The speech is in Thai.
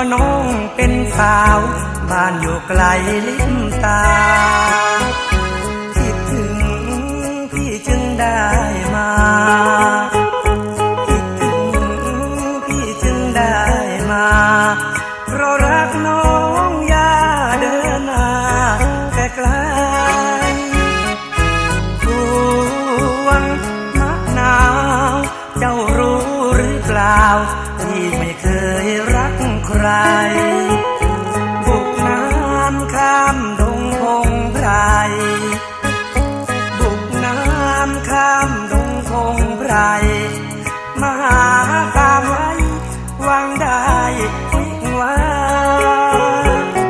ว่น้องเป็นสาว บ้านอยู่ไกลลิ้มตา คิดถึงพี่จึงได้มาคิดถึงพี่จึงได้มา เพราะรักน้องอย่าเดินมาไกลไกลควงมักหนาว เจ้ารู้หรือเปล่า ที่ไม่เคย ใคร บุกน้ำข้ามดงคงไพร บุกน้ำข้ามดงคงไพร มาหาคามไว้วางได้